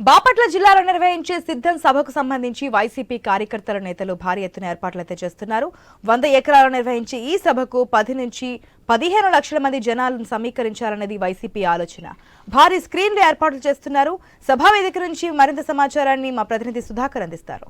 బాపట్ల జిల్లాలో నిర్వహించే సిద్ధం సభకు సంబంధించి వైసీపీ కార్యకర్తల నేతలు భారీ ఎత్తున ఏర్పాట్లయితే చేస్తున్నారు. వంద ఎకరాలు నిర్వహించే ఈ సభకు పది నుంచి పదిహేను లక్షల మంది జనాలను సమీకరించాలనేది వైసీపీ ఆలోచన. భారీ స్క్రీన్లు ఏర్పాట్లు చేస్తున్నారు. సభా వేదిక నుంచి మరింత సమాచారాన్ని మా ప్రతినిధి సుధాకర్ అందిస్తారు.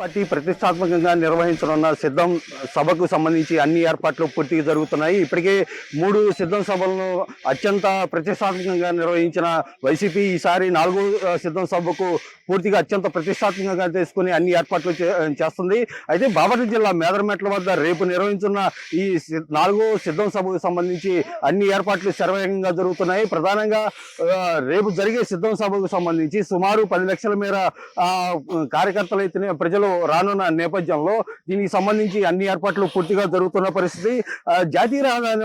పార్టీ ప్రతిష్టాత్మకంగా నిర్వహించనున్న సిద్ధం సభకు సంబంధించి అన్ని ఏర్పాట్లు పూర్తిగా జరుగుతున్నాయి. ఇప్పటికే మూడు సిద్ధం సభలను అత్యంత ప్రతిష్టాత్మకంగా నిర్వహించిన వైసీపీ ఈసారి నాలుగో సిద్ధం సభకు పూర్తిగా అత్యంత ప్రతిష్టాత్మకంగా తీసుకుని అన్ని ఏర్పాట్లు చేస్తుంది. అయితే బాపట్ల జిల్లా మేదరమెట్ల వద్ద రేపు నిర్వహించిన ఈ నాలుగో సిద్ధం సభకు సంబంధించి అన్ని ఏర్పాట్లు శరవేగంగా జరుగుతున్నాయి. ప్రధానంగా రేపు జరిగే సిద్ధం సభకు సంబంధించి సుమారు పది లక్షల మేర ఆ, కార్యకర్తలు అయితేనే ప్రజలు రానున్న నేపథ్యంలో దీనికి సంబంధించి అన్ని ఏర్పాట్లు పూర్తిగా జరుగుతున్న పరిస్థితి. జాతీయ రహదారి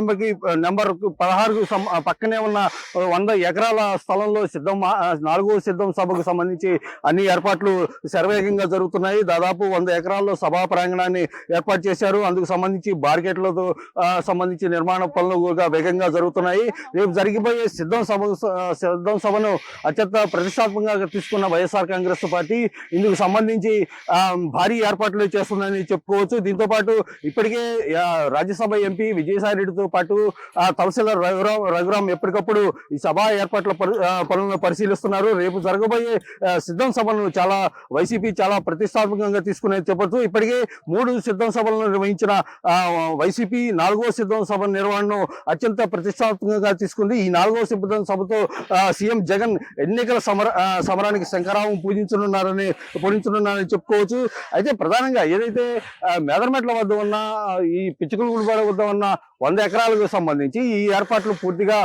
నెంబర్ పదహారుకు సం- పక్కనే ఉన్న వంద ఎకరాల స్థలంలో సిద్ధం నాలుగో సిద్ధం సభకు సంబంధించి అన్ని ఏర్పాట్లు శరవేగంగా జరుగుతున్నాయి. దాదాపు వంద ఎకరాల్లో సభా ప్రాంగణాన్ని ఏర్పాటు చేశారు. అందుకు సంబంధించి బార్కెట్లతో సంబంధించి నిర్మాణ పనులు కూడా వేగంగా జరుగుతున్నాయి. రేపు జరిగిపోయే సిద్ధం సభ సిద్ధం సభను అత్యంత ప్రతిష్టాత్మకంగా తీసుకున్న వైఎస్ఆర్ కాంగ్రెస్ పార్టీ ఇందుకు సంబంధించి ఆ, భారీ ఏర్పాట్లు చేస్తుందని చెప్పుకోవచ్చు. దీంతో పాటు ఇప్పటికే రాజ్యసభ ఎంపీ విజయసాయి రెడ్డితో పాటు తహసీల్దార్ రఘురామ్ రఘురామ్ ఎప్పటికప్పుడు ఈ సభ ఏర్పాట్ల పనులను పరిశీలిస్తున్నారు. రేపు జరగబోయే సిద్ధం సభను చాలా వైసీపీ చాలా ప్రతిష్టాత్మకంగా తీసుకునే చెప్పచ్చు. ఇప్పటికే మూడు సిద్ధం సభలను నిర్వహించిన వైసీపీ నాలుగో సిద్ధం సభ నిర్వహణను అత్యంత ప్రతిష్టాత్మకంగా తీసుకుంది. ఈ నాలుగో సిద్ధం సభతో సీఎం జగన్ ఎన్నికల సమర సమరానికి శంకరావం పూజించనున్నారని పూజించనున్నారని చెప్పుకోవచ్చు. అయితే ప్రధానంగా ఏదైతే మేదరమెట్ల వద్ద ఉన్న ఈ ఈ పిచ్చుకలగూడ వద్ద ఉన్న వంద ఎకరాలకు సంబంధించి ఈ ఏర్పాట్లు పూర్తిగా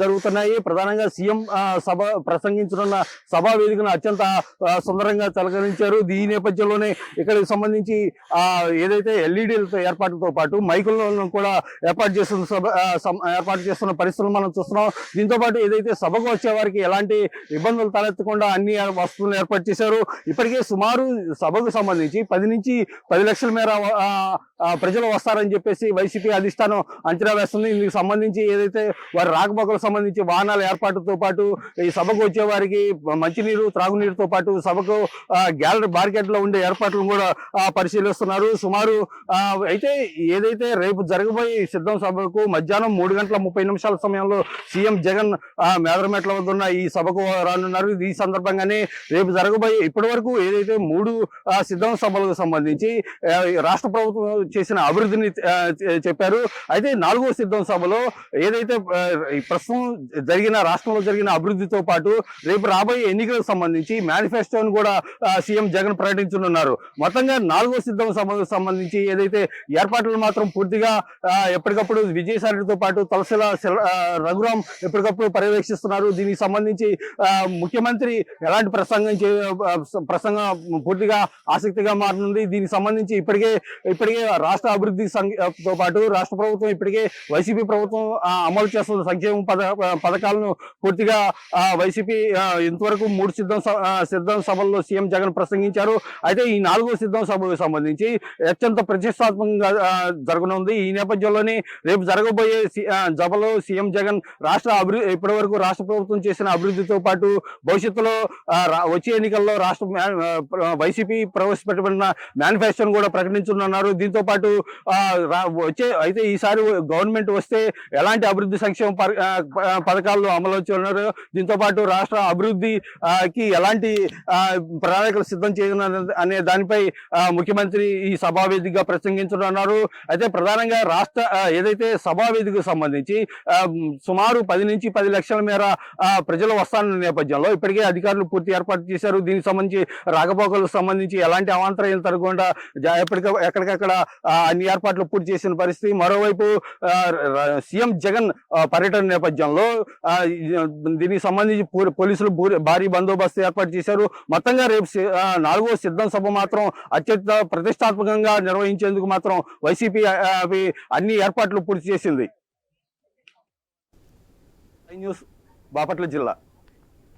జరుగుతున్నాయి. ప్రధానంగా సీఎం సభ ప్రసంగించనున్న సభా వేదికను అత్యంత సుందరంగా తలకరించారు. ఈ నేపథ్యంలోనే ఇక్కడికి సంబంధించి ఏదైతే ఎల్ఈడీలతో ఏర్పాటుతో పాటు మైకులను కూడా ఏర్పాటు చేస్తున్న సభ ఏర్పాటు చేస్తున్న పరిస్థితులు మనం చూస్తున్నాం. దీంతో పాటు ఏదైతే సభకు వచ్చే వారికి ఎలాంటి ఇబ్బందులు తలెత్తకుండా అన్ని వస్తువులను ఏర్పాటు చేశారు. ఇప్పటికే సుమారు సభకు సంబంధించి పది నుంచి పది లక్షల మేర ప్రజలు వస్తారని చెప్పేసి వైసీపీ అధిష్టానం అంచనా వేస్తుంది. ఇందుకు సంబంధించి ఏదైతే వారి రాకపోకలకు సంబంధించి వాహనాల ఏర్పాటుతో పాటు ఈ సభకు వచ్చే వారికి మంచినీరు త్రాగునీరుతో పాటు సభకు గ్యాలరీ మార్కెట్లో ఉండే ఏర్పాట్లను కూడా పరిశీలిస్తున్నారు. సుమారు అయితే ఏదైతే రేపు జరగబోయే సిద్ధం సభకు మధ్యాహ్నం మూడు గంటల ముప్పై నిమిషాల సమయంలో సీఎం జగన్ మేదరమెట్ల వద్ద ఉన్న ఈ సభకు రానున్నారు. ఈ సందర్భంగానే రేపు జరగబోయే ఇప్పటి వరకు ఏదైతే మూడు సిద్ధం సభలకు సంబంధించి రాష్ట్ర ప్రభుత్వం చేసిన అభివృద్ధిని చెప్పారు. అయితే నాలుగో సిద్ధం సభలో ఏదైతే ఈ ప్రస్తుతం జరిగిన రాష్ట్రంలో జరిగిన అభివృద్ధితో పాటు రేపు రాబోయే ఎన్నికలకు సంబంధించి మేనిఫెస్టోను కూడా సీఎం జగన్ ప్రకటించనున్నారు. మొత్తంగా నాలుగో సిద్ధం సభకు సంబంధించి ఏదైతే ఏర్పాట్లు మాత్రం పూర్తిగా ఎప్పటికప్పుడు విజయసాయితో పాటు తలసిల శిల- రఘురాం ఎప్పటికప్పుడు పర్యవేక్షిస్తున్నారు. దీనికి సంబంధించి ముఖ్యమంత్రి ఎలాంటి ప్రసంగం చే ప్రసంగం పూర్తిగా ఆసక్తిగా మారనుంది. దీనికి సంబంధించి ఇప్పటికే ఇప్పటికే రాష్ట్ర అభివృద్ధి సంఘ- తో పాటు రాష్ట్ర ప్రభుత్వం ఇప్పటికే వైసీపీ ప్రభుత్వం అమలు చేస్తున్న సంక్షేమ పథకాలను పూర్తిగా వైసీపీ ఇంతవరకు మూడు సిద్ధం సిద్ధం సభల్లో సీఎం జగన్ ప్రసంగించారు. అయితే ఈ నాలుగో సిద్ధం సభకు సంబంధించి అత్యంత ప్రతిష్టాత్మకంగా జరగనుంది. ఈ నేపథ్యంలోనే రేపు జరగబోయే సి- సభలో సీఎం జగన్ రాష్ట్ర అభివృద్ధి ఇప్పటి వరకు రాష్ట్ర ప్రభుత్వం చేసిన అభివృద్ధితో పాటు భవిష్యత్తులో వచ్చే ఎన్నికల్లో రాష్ట్ర వైసీపీ ప్రవేశపెట్టబడిన మేనిఫెస్టోను కూడా ప్రకటించనున్నారు. దీంతో పాటు వచ్చే అయితే ఈసారి గవర్నమెంట్ వస్తే ఎలాంటి అభివృద్ధి సంక్షేమ ప- పథకాలు అమలు చేస్తున్నారు దీంతో పాటు రాష్ట్ర అభివృద్ధి కి ఎలాంటి ప్రణాళికలు సిద్ధం చేయనున్నారు అనే దానిపై ముఖ్యమంత్రి ఈ సభావేదికగా ప్రసంగించనున్నారు. అయితే ప్రధానంగా రాష్ట్ర ఏదైతే సభావేదికకు సంబంధించి సుమారు పది నుంచి పది లక్షల మేర ప్రజలు వస్తానన్న నేపథ్యంలో ఇప్పటికే అధికారులు పూర్తి ఏర్పాటు చేశారు. దీనికి సంబంధించి రాకపోకలకు సంబంధించి ఎలాంటి అవాంతరాయం తరగకుండా జా- ఎప్పటిక ఎక్కడికక్కడ అన్ని ఏర్పాట్లు పూర్తి చేసిన పరిస్థితి. మరోవైపు సీఎం జగన్ పర్యటన నేపథ్యంలో దీనికి సంబంధించి పోలీసులు భూ- భారీ బందోబస్తు ఏర్పాటు చేశారు. మొత్తంగా రేపు నాలుగో సిద్ధం సభ మాత్రం అత్యంత ప్రతిష్టాత్మకంగా నిర్వహించేందుకు మాత్రం వైసీపీ అన్ని ఏర్పాట్లు పూర్తి చేసింది. న్యూస్ బాపట్ల జిల్లా.